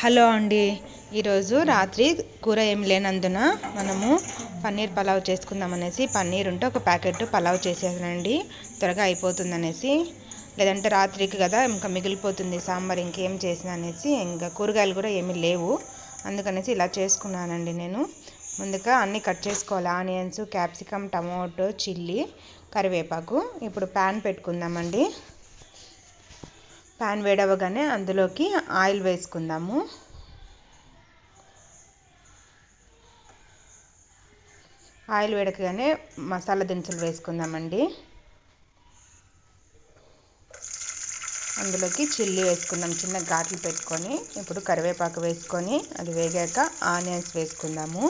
Hello అండి. ఈరోజు రాత్రి కూర ఏం లేనందున మనము పన్నీర్ పలావ్ చేసుకుందాం అనేసి పన్నీర్ ఉంటే ఒక ప్యాకెట్ పలావ్ చేసేసానండి. త్వరగా అయిపోతుంది అనేసి లేదంటే రాత్రికి కదా ఇంకా మిగిలిపోతుంది సాంబార్ ఇంకేం చేసిన అనేసి ఇంకా కూరగాయలు కూడా ఏమీ లేవు. అందుకనేసి ఇలా చేసుకున్నానండి నేను. ముందుగా అన్నీ కట్ చేసుకోవాలి. ఆనియన్స్ క్యాప్సికమ్ టమాటో చిల్లీ కరివేపాకు. ఇప్పుడు ప్యాన్ పెట్టుకుందామండి. ప్యాన్ వేడవగానే అందులోకి ఆయిల్ వేసుకుందాము. ఆయిల్ వేడకగానే మసాలా దినుసులు వేసుకుందామండి. అందులోకి చిల్లీ వేసుకుందాం చిన్న ఘాట్లు పెట్టుకొని ఇప్పుడు కరివేపాకు వేసుకొని అది వేగాక ఆనియన్స్ వేసుకుందాము.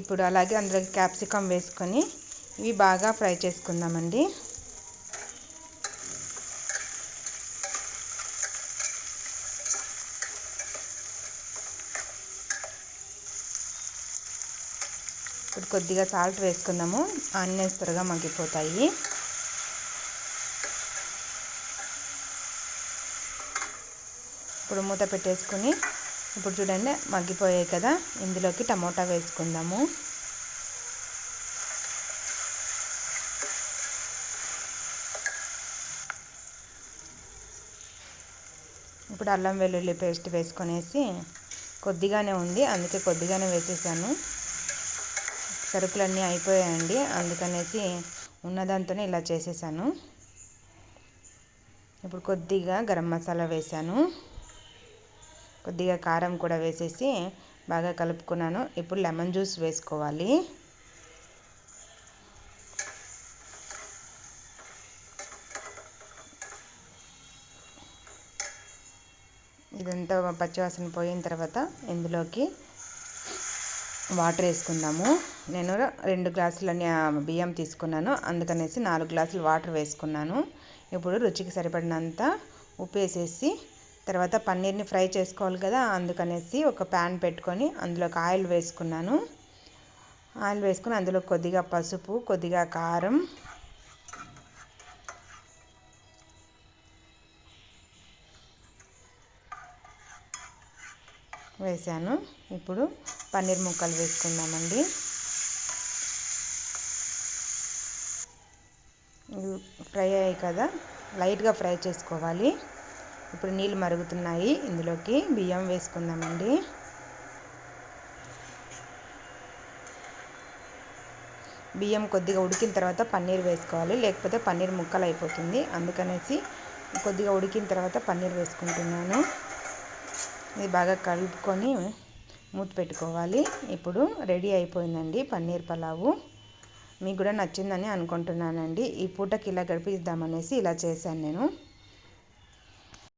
ఇప్పుడు అలాగే అందులోకి క్యాప్సికమ్ వేసుకొని ఇవి బాగా ఫ్రై చేసుకుందామండి. ఇప్పుడు కొద్దిగా సాల్ట్ వేసుకుందాము. ఆనియన్స్ త్వరగా మగ్గిపోతాయి. ఇప్పుడు మూత పెట్టేసుకుని ఇప్పుడు చూడండి మగ్గిపోయాయి కదా. ఇందులోకి టమోటా వేసుకుందాము. ఇప్పుడు అల్లం వెల్లుల్లి పేస్ట్ వేసుకొనేసి కొద్దిగానే ఉంది. అందుకే కొద్దిగానే వేసేసాను. సరుకులన్నీ అయిపోయాయండి. అందుకనేసి ఉన్నదాంతోనే ఇలా చేసేసాను. ఇప్పుడు కొద్దిగా గరం మసాలా వేసాను. కొద్దిగా కారం కూడా వేసేసి బాగా కలుపుకున్నాను. ఇప్పుడు లెమన్ జ్యూస్ వేసుకోవాలి. ఇదంతా పచ్చివాసన పోయిన తర్వాత ఇందులోకి వాటర్ వేసుకుందాము. నేను రెండు గ్లాసుల బియ్యం తీసుకున్నాను. అందుకనేసి నాలుగు గ్లాసులు వాటర్ వేసుకున్నాను. ఇప్పుడు రుచికి సరిపడినంత ఉప్పు వేసేసి తర్వాత పన్నీర్ని ఫ్రై చేసుకోవాలి కదా అందుకనేసి ఒక ప్యాన్ పెట్టుకొని అందులోకి ఆయిల్ వేసుకున్నాను. ఆయిల్ వేసుకుని అందులో కొద్దిగా పసుపు కొద్దిగా కారం వేసాను. ఇప్పుడు పన్నీర్ ముక్కలు వేసుకుందామండి. ఫ్రై అయ్యాయి కదా లైట్గా ఫ్రై చేసుకోవాలి. ఇప్పుడు నీళ్ళు మరుగుతున్నాయి ఇందులోకి బియ్యం వేసుకుందామండి. బియ్యం కొద్దిగా ఉడికిన తర్వాత పన్నీర్ వేసుకోవాలి. లేకపోతే పన్నీర్ ముక్కలు అయిపోతుంది. అందుకనేసి కొద్దిగా ఉడికిన తర్వాత పన్నీర్ వేసుకుంటున్నాను. ఇది బాగా కలుపుకొని మూత పెట్టుకోవాలి. ఇప్పుడు రెడీ అయిపోయిందండి పన్నీర్ పలావు. మీకు కూడా నచ్చిందని అనుకుంటున్నానండి. ఈ పూటకి ఇలా గడిపిద్దామనేసి ఇలా చేశాను నేను.